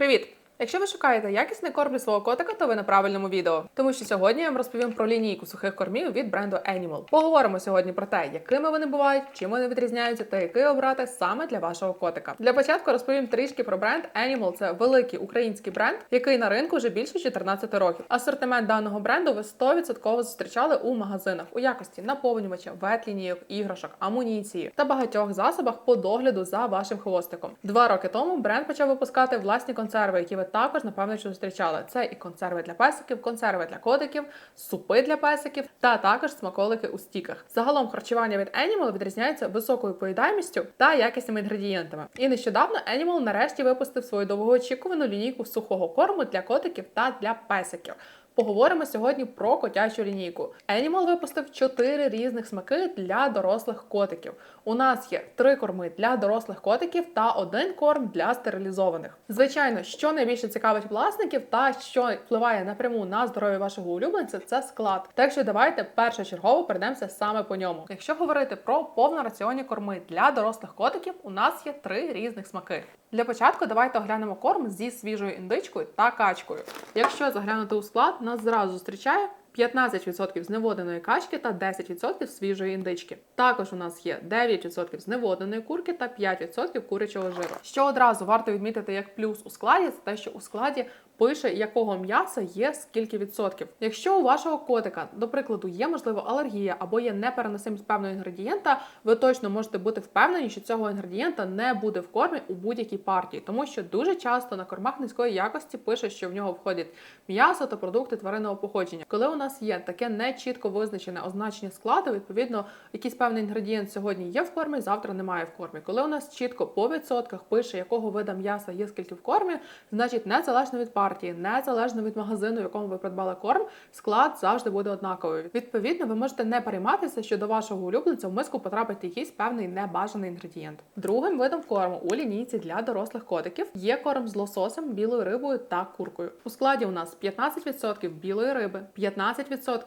Привіт! Якщо ви шукаєте якісний корм для свого котика, то ви на правильному відео. Тому що сьогодні я вам розповім про лінійку сухих кормів від бренду Animal. Поговоримо сьогодні про те, якими вони бувають, чим вони відрізняються та який обрати саме для вашого котика. Для початку розповім трішки про бренд Animal. Це великий український бренд, який на ринку вже більше 14 років. Асортимент даного бренду ви 100% зустрічали у магазинах у якості наповнювача, ветлінійок, іграшок, амуніції та багатьох засобах по догляду за вашим хвостиком. Два роки тому бренд почав випускати власні консерви, які ви також напевно що зустрічали. Це і консерви для песиків, консерви для котиків, супи для песиків та також смаколики у стіках. Загалом харчування від Animal відрізняється високою поїдаємістю та якісними інгредієнтами. І нещодавно Animal нарешті випустив свою довгоочікувану лінійку сухого корму для котиків та для песиків. Поговоримо сьогодні про котячу лінійку. Animal випустив чотири різних смаки для дорослих котиків. У нас є три корми для дорослих котиків та один корм для стерилізованих. Звичайно, що найбільше цікавить власників та що впливає напряму на здоров'я вашого улюбленця, це склад. Так що давайте першочергово перейдемося саме по ньому. Якщо говорити про повнораціонні корми для дорослих котиків, у нас є три різних смаки. Для початку давайте оглянемо корм зі свіжою індичкою та качкою. Якщо заглянути у склад, нас зразу зустрічає 15% зневоденої качки та 10% свіжої індички. Також у нас є 9% зневоденої курки та 5% курячого жиру. Що одразу варто відмітити як плюс у складі, це те, що у складі пише, якого м'яса є скільки відсотків. Якщо у вашого котика, до прикладу, є можливо алергія або є непереносимість певного інгредієнта, ви точно можете бути впевнені, що цього інгредієнта не буде в кормі у будь-якій партії, тому що дуже часто на кормах низької якості пише, що в нього входить м'ясо та продукти тваринного походження. Коли у нас є таке нечітко визначене означення складу, відповідно, якийсь певний інгредієнт сьогодні є в кормі, завтра немає в кормі. Коли у нас чітко по відсотках пише, якого вида м'яса є скільки в кормі, значить незалежно від партії, незалежно від магазину, в якому ви придбали корм, склад завжди буде однаковий. Відповідно, ви можете не перейматися, що до вашого улюбленця в миску потрапить якийсь певний небажаний інгредієнт. Другим видом корму у лінійці для дорослих котиків є корм з лососем, білою рибою та куркою. У складі у нас 15% білої риби, 15%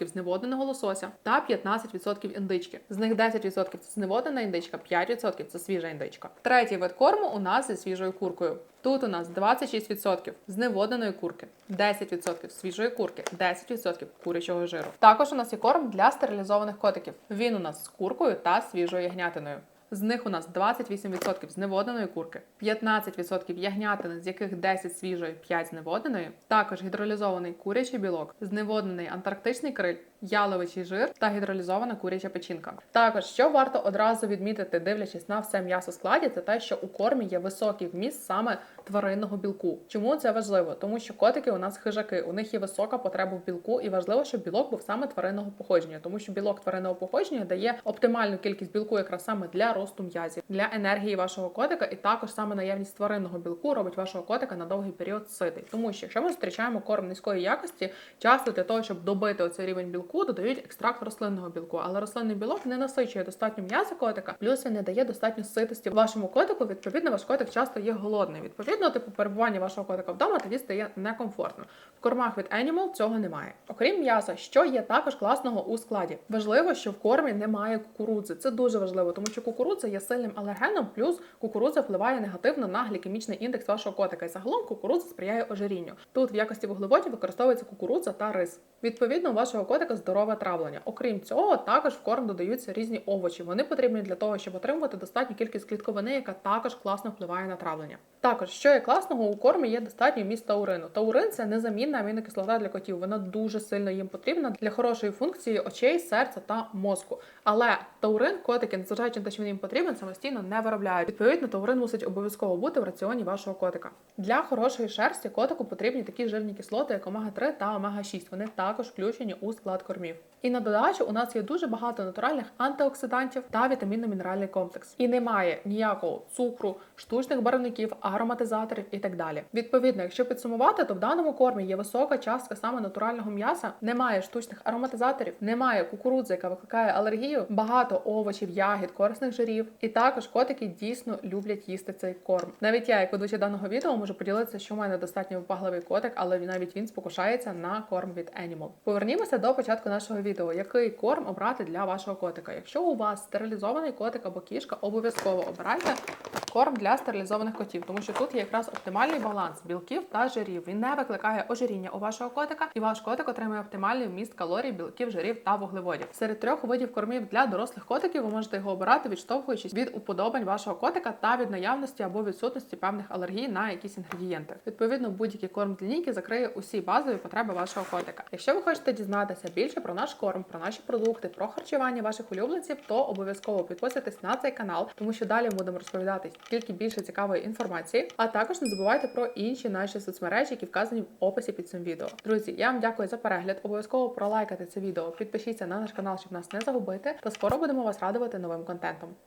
зневодненого лосося та 15% індички. З них 10% це зневоднена індичка, 5% це свіжа індичка. Третій вид корму у нас зі свіжою куркою. Тут у нас 26% зневоденої курки, 10% свіжої курки, 10% курячого жиру. Також у нас є корм для стерилізованих котиків. Він у нас з куркою та свіжою ягнятиною. З них у нас 28% зневоденої курки, 15% ягнятини, з яких 10 свіжої, 5 зневоденої, також гідролізований курячий білок, зневоднений антарктичний криль, яловичий жир та гідролізована куряча печінка. Також що варто одразу відмітити, дивлячись на все м'ясо складі, це те, що у кормі є високий вміст саме тваринного білку. Чому це важливо? Тому що котики у нас хижаки, у них є висока потреба в білку, і важливо, щоб білок був саме тваринного походження, тому що білок тваринного походження дає оптимальну кількість білку, якраз саме для росту м'язів, для енергії вашого котика, і також саме наявність тваринного білку робить вашого котика на довгий період ситий. Тому що якщо ми зустрічаємо корм низької якості, часто для того, щоб добити оцей рівень білку, додають екстракт рослинного білку, але рослинний білок не насичує достатньо м'яса котика, плюс він не дає достатньо ситості вашому котику. Відповідно, ваш котик часто є голодний. Відповідно, типу перебування вашого котика вдома тоді стає некомфортно. В кормах від Animal цього немає. Окрім м'яса, що є також класного у складі. Важливо, що в кормі немає кукурудзи. Це дуже важливо, тому що кукурудза є сильним алергеном, плюс кукурудза впливає негативно на глікемічний індекс вашого котика. І загалом кукурудза сприяє ожирінню. Тут в якості вуглеводів використовується кукурудза та рис. Відповідно, у вашого котика здорове травлення. Окрім цього, також в корм додаються різні овочі. Вони потрібні для того, щоб отримувати достатню кількість клітковини, яка також класно впливає на травлення. Також, що є класного, у кормі є достатньо міст таурину. Таурин це незамінна амінокислота для котів. Вона дуже сильно їм потрібна для хорошої функції очей, серця та мозку. Але таурин котики, незважаючи на те, що він їм потрібен, самостійно не виробляють. Відповідно, таурин мусить обов'язково бути в раціоні вашого котика. Для хорошої шерсті котику потрібні такі жирні кислоти, як омега 3 та омега 6 Вони також включені у склад кормів. І на додачу у нас є дуже багато натуральних антиоксидантів та вітамінно-мінеральний комплекс. І немає ніякого цукру, штучних барвників, ароматизаторів і так далі. Відповідно, якщо підсумувати, то в даному кормі є висока частка саме натурального м'яса, немає штучних ароматизаторів, немає кукурудзи, яка викликає алергію, багато овочів, ягід, корисних жирів. І також котики дійсно люблять їсти цей корм. Навіть я, як ведуча даного відео, можу поділитися, що у мене достатньо випагливий котик, але навіть він спокушається на корм від Animal. Повернімося до початку нашого відео. Який корм обрати для вашого котика? Якщо у вас стерилізований котик або кішка, обов'язково обирайте корм для стерилізованих котів, тому що тут є якраз оптимальний баланс білків та жирів. Він не викликає ожиріння у вашого котика, і ваш котик отримує оптимальний вміст калорій, білків, жирів та вуглеводів. Серед трьох видів кормів для дорослих котиків ви можете його обирати, відштовхуючись від уподобань вашого котика та від наявності або відсутності певних алергій на якісь інгредієнти. Відповідно, будь-який корм з лінійки закриє усі базові потреби вашого котика. Якщо ви хочете дізнатися більше про наш корм, про наші продукти, про харчування ваших улюбленців, то обов'язково підписуйтесь на цей канал, тому що далі будемо розповідати тільки більше цікавої інформації. А також не забувайте про інші наші соцмережі, які вказані в описі під цим відео. Друзі, я вам дякую за перегляд. Обов'язково пролайкайте це відео, підпишіться на наш канал, щоб нас не загубити. Та скоро будемо вас радувати новим контентом.